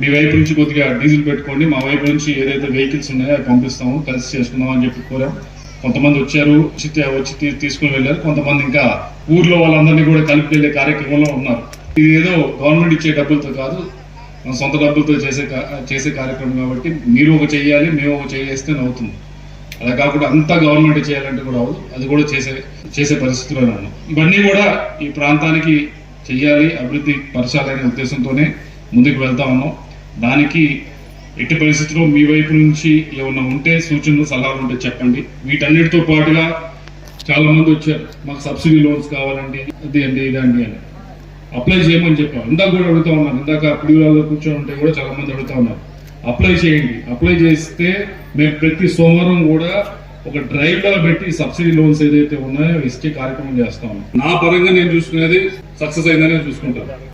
మీ వైపు నుంచి కొద్దిగా డీజిల్ పెట్టుకోండి. మా వైపు నుంచి ఏదైతే వెహికల్స్ ఉన్నాయో అవి పంపిస్తాము. కలిసి చేసుకుందాం అని చెప్పి కోరాం. కొంతమంది వచ్చారు వచ్చి వచ్చి తీ- తీసుకుని వెళ్ళారు. కొంతమంది ఇంకా ఊర్లో వాళ్ళందరినీ కూడా కలిపి వెళ్ళే కార్యక్రమంలో ఉన్నారు. ఇది ఏదో గవర్నమెంట్ ఇచ్చే డబ్బులతో కాదు మన సొంత డబ్బులతో చేసే చేసే కార్యక్రమం కాబట్టి మీరు ఒక చెయ్యాలి మేము ఒక చేస్తే అవుతుంది అలా కాకుండా అంతా గవర్నమెంట్ చేయాలంటే కూడా అవదు అది కూడా చేసే చేసే పరిస్థితిలో ఉన్నాను ఇవన్నీ కూడా ఈ ప్రాంతానికి చెయ్యాలి అభివృద్ధి పరచాలనే ఉద్దేశంతోనే ముందుకు వెళ్తా ఉన్నాం. దానికి ఎట్టి పరిస్థితుల్లో మీ వైపు నుంచి ఏమన్నా ఉంటే సూచనలు సలహాలు ఉంటే చెప్పండి. వీటన్నిటితో పాటుగా చాలా మంది వచ్చారు. మాకు సబ్సిడీ లోన్స్ కావాలండి అది అండి ఇదండి అని. అప్లై చేయమని చెప్పాం ఇందాక కూడా అడుగుతా ఉన్నారు. ఇందాక పిడివాళ్ళలో కూర్చొని ఉంటే కూడా చాలా మంది అడుగుతా ఉన్నారు. అప్లై చేయండి. అప్లై చేస్తే మేము ప్రతి సోమవారం కూడా ఒక డ్రైవ్ లా పెట్టి సబ్సిడీ లోన్స్ ఏదైతే ఉన్నాయో ఇచ్చే కార్యక్రమం చేస్తాం నా పరంగా నేను చూసుకునేది సక్సెస్ అయిందని చూసుకుంటాను.